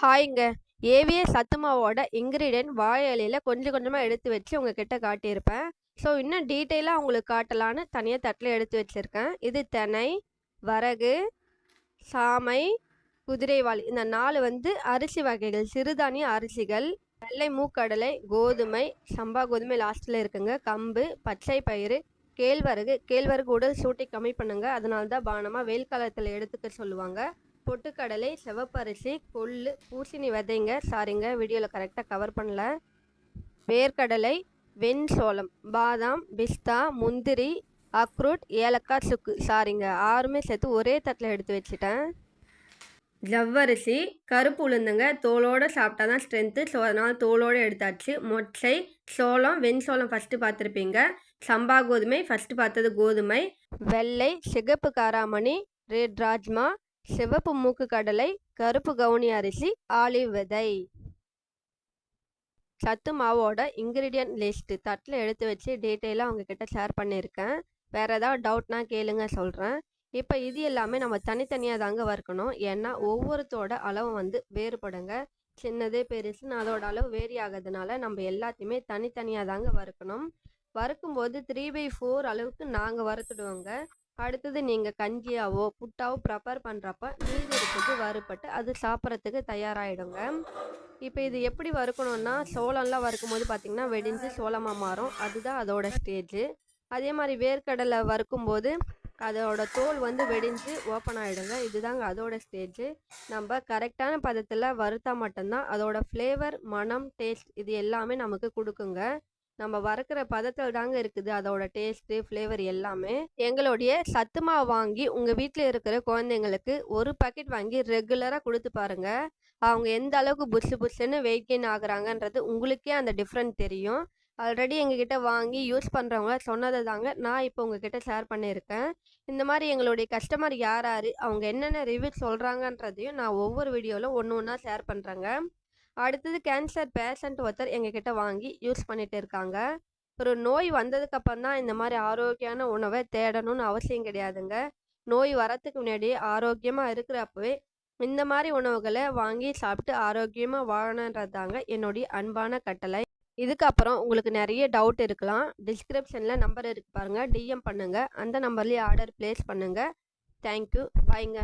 ஹாய்ங்க. AVA சத்து மாவோட ingredient வாழை இலையில கொஞ்சம் கொஞ்சமாக எடுத்து வச்சு உங்ககிட்ட காட்டியிருப்பேன். ஸோ இன்னும் டீட்டெயிலாக உங்களுக்கு காட்டலான்னு தனியாக தட்டில் எடுத்து வச்சுருக்கேன். இது தெனை வரகு சாமை குதிரைவாளி இந்த நாலு வந்து அரிசி வகைகள் சிறுதானிய அரிசிகள் வெள்ளை மூக்கடலை கோதுமை சம்பா கோதுமை லாஸ்ட்டில் இருக்குங்க. கம்பு பச்சை பயிறு கேழ்வரகு. கேழ்வரகு உடல் சூட்டை கம்மி பண்ணுங்க. அதனால தான் பானமாக வெயில் காலத்தில் எடுத்துக்க சொல்லுவாங்க. பொட்டுக்கடலை சிவப்பரிசி கொள்ளு பூசணி விதைங்க சாரிங்க வீடியோவில் கரெக்டாக கவர் பண்ணல. வேர்க்கடலை வெண் சோளம் பாதாம் பிஸ்தா முந்திரி அக்ரூட் ஏலக்காய் சுக்கு. சாரிங்க ஆறுமே சேர்த்து ஒரே தட்டில் எடுத்து வச்சுட்டேன். ஜவ்வரிசி கருப்பு உளுந்துங்க தோலோடு சாப்பிட்டா தான் ஸ்ட்ரென்த்து ஸோ அதனால் தோலோடு எடுத்தாச்சு. மொச்சை சோளம் வெண் சோளம் ஃபஸ்ட்டு பார்த்துருப்பீங்க. சம்பா கோதுமை ஃபஸ்ட்டு பார்த்தது கோதுமை. வெள்ளை சிகப்பு காராமணி ரெட் ராஜ்மா சிவப்பு மூக்கு கடலை கருப்பு கவுனி அரிசி ஆலிவ் விதை. சத்து மாவோட இன்க்ரீடியன்ட் லிஸ்ட்டு தட்டில் எடுத்து வச்சு டீட்டெயிலாக உங்ககிட்ட ஷேர் பண்ணியிருக்கேன். வேறு ஏதாவது டவுட்னா கேளுங்க சொல்கிறேன் இப்போ இது எல்லாமே நம்ம தனித்தனியாக தாங்க வறுக்கணும். ஏன்னா ஒவ்வொருத்தோட அளவு வந்து வேறுபடுங்க. சின்னதே பெருசுன்னு அதோட அளவு வேரி ஆகிறதுனால நம்ம எல்லாத்தையுமே தனித்தனியாக தாங்க வறுக்கணும். வறுக்கும்போது த்ரீ பை ஃபோர் அளவுக்கு நாங்கள் வறுத்துடுவோங்க. அடுத்தது நீங்கள் கஞ்சியாவோ புட்டாவோ ப்ரிப்பேர் பண்ணுறப்ப மீதி இருக்கிறது வறுப்பட்டு அது சாப்பிட்றதுக்கு தயாராகிடுங்க இப்போ இது எப்படி வறுக்கணும்னா சோளம்லாம் வறுக்கும் போது பார்த்திங்கன்னா வெடிஞ்சு சோளமாக மாறும். அதுதான் அதோட ஸ்டேஜு அதே மாதிரி வேர்க்கடலை வறுக்கும்போது அதோட தோல் வந்து வெடிஞ்சு ஓப்பன் ஆகிடுங்க இதுதாங்க அதோட ஸ்டேஜு நம்ம கரெக்டான பதத்தில் வறுத்தா மட்டும்தான் அதோட ஃப்ளேவர் மனம் டேஸ்ட் இது எல்லாமே நமக்கு கொடுக்குங்க. நம்ம வறுக்கிற பதத்தில் தாங்க இருக்குது அதோட டேஸ்ட்டு ஃப்ளேவர் எல்லாமே. எங்களுடைய சத்து மாவு வாங்கி உங்கள் வீட்டில் இருக்கிற குழந்தைங்களுக்கு ஒரு பாக்கெட் வாங்கி ரெகுலராக கொடுத்து பாருங்க. அவங்க எந்த அளவுக்கு புஷு புஷுன்னு வெயிட் கெயின் ஆகுறாங்கன்றது உங்களுக்கே அந்த டிஃப்ரெண்ட் தெரியும். ஆல்ரெடி எங்ககிட்ட வாங்கி யூஸ் பண்ணுறவங்க சொன்னதை தாங்க நான் இப்போ உங்ககிட்ட ஷேர் பண்ணியிருக்கேன். இந்த மாதிரி எங்களுடைய கஸ்டமர் யார் யார் அவங்க என்னென்ன ரிவ்யூ சொல்கிறாங்கன்றதையும் நான் ஒவ்வொரு வீடியோவில் ஒன்று ஒன்றா ஷேர் பண்ணுறேங்க அடுத்தது கேன்சர் பேஷண்ட் ஒருத்தர் எங்ககிட்ட வாங்கி யூஸ் பண்ணிட்டு இருக்காங்க. ஒரு நோய் வந்ததுக்கப்புறம் தான் இந்த மாதிரி ஆரோக்கியமான உணவை தேடணும்னு அவசியம் கிடையாதுங்க. நோய் வரத்துக்கு முன்னாடி ஆரோக்கியமாக இருக்கிறப்பவே இந்த மாதிரி உணவுகளை வாங்கி சாப்பிட்டு ஆரோக்கியமாக வாழணுன்றது தாங்க என்னுடைய அன்பான கட்டளை. இதுக்கப்புறம் உங்களுக்கு நிறைய டவுட் இருக்கலாம். டிஸ்கிரிப்ஷனில் நம்பர் இருக்கு பாருங்கள் டிஎம் பண்ணுங்கள் அந்த நம்பர்லேயே ஆர்டர் ப்ளேஸ் பண்ணுங்கள் தேங்க்யூ பாய்ங்க